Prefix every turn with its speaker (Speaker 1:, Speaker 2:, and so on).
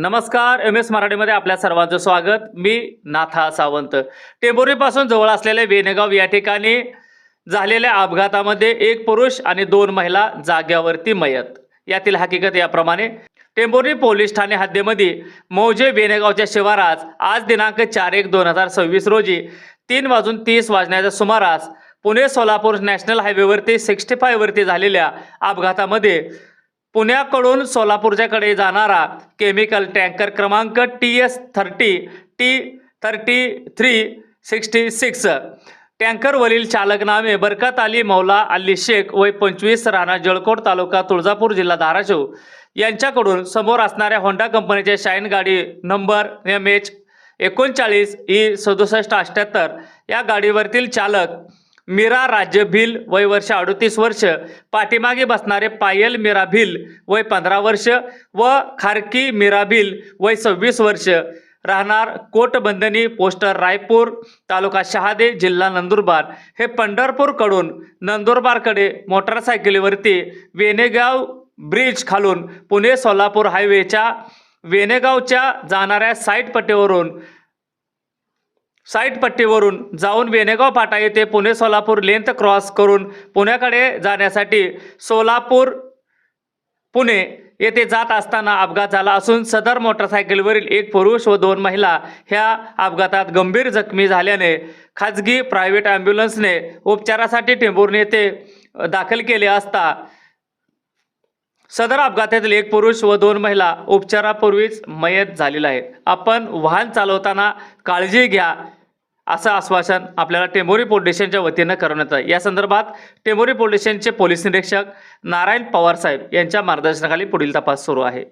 Speaker 1: नमस्कार M S मराठीमध्ये आपल्या सर्वांचं स्वागत. मी नाथा सावंत. टेंबोरीपासून जवळ असलेले वेनेगाव या ठिकाणी झालेल्या अपघातामध्ये एक पुरुष आणि दोन महिला जाग्यावरती मयत. यातील हकीकत याप्रमाणे टेंभोरी पोलीस ठाणे हद्दीमध्ये मौजे वेनेगावच्या शिवारात आज दिनांक चार एक दोन हजार सव्वीस रोजी तीन वाजून तीस वाजण्याच्या सुमारास पुणे सोलापूर नॅशनल हायवेवरती सिक्स्टी फायवरती झालेल्या अपघातामध्ये पुण्याकडून सोलापूरच्याकडे जाणारा केमिकल टँकर क्रमांक T S thirty T thirty three sixty six. टँकरवरील चालक नामे बरकत अली मौला अली शेख वय पंचवीस राणा जळकोट तालुका तुळजापूर जिल्हा धाराशिव. यांच्याकडून समोर असणाऱ्या होंडा कंपनीचे शाईन गाडी नंबर एम एच एकोणचाळीस ई सदुसष्ट अठ्ठ्याहत्तर या गाडीवरतील चालक मीरा राज्य भिल वय वर्ष अडतीस वर्ष. पाठीमागे बसणारे पायल मीरा भिल वय पंधरा वर्ष व खारकी मीरा भिल वय सव्वीस वर्ष. राहणार कोटबंधनी पोस्टर रायपूर तालुका शहादे जिल्हा नंदुरबार. हे पंढरपूरकडून नंदुरबारकडे मोटरसायकलीवरती वेनेगाव ब्रिज खालून पुणे सोलापूर हायवेच्या वेनेगावच्या जाणाऱ्या साईट पट्टीवरून साईट पट्टीवरून जाऊन वेनेगाव फाटा येथे पुणे सोलापूर लेंथ क्रॉस करून पुण्याकडे जाण्यासाठी सोलापूर पुणे येथे जात असताना अपघात झाला असून सदर मोटरसायकलवरील एक पुरुष व दोन महिला ह्या अपघातात गंभीर जखमी झाल्याने खाजगी प्रायव्हेट ॲम्ब्युलन्सने उपचारासाठी टेंभूर्ण येथे दाखल केले असता सदर अपघातातील एक पुरुष व दोन महिला उपचारापूर्वीच मयत झालेला आहे. आपण वाहन चालवताना काळजी घ्या. असं आश्वासन आपल्याला टेंभोरी पोलीस स्टेशनच्या वतीनं करण्यात आलं. या संदर्भात टेंभोरी पोलीस स्टेशनचे पोलीस निरीक्षक नारायण पवार साहेब यांच्या मार्गदर्शनाखाली पुढील तपास सुरू आहे.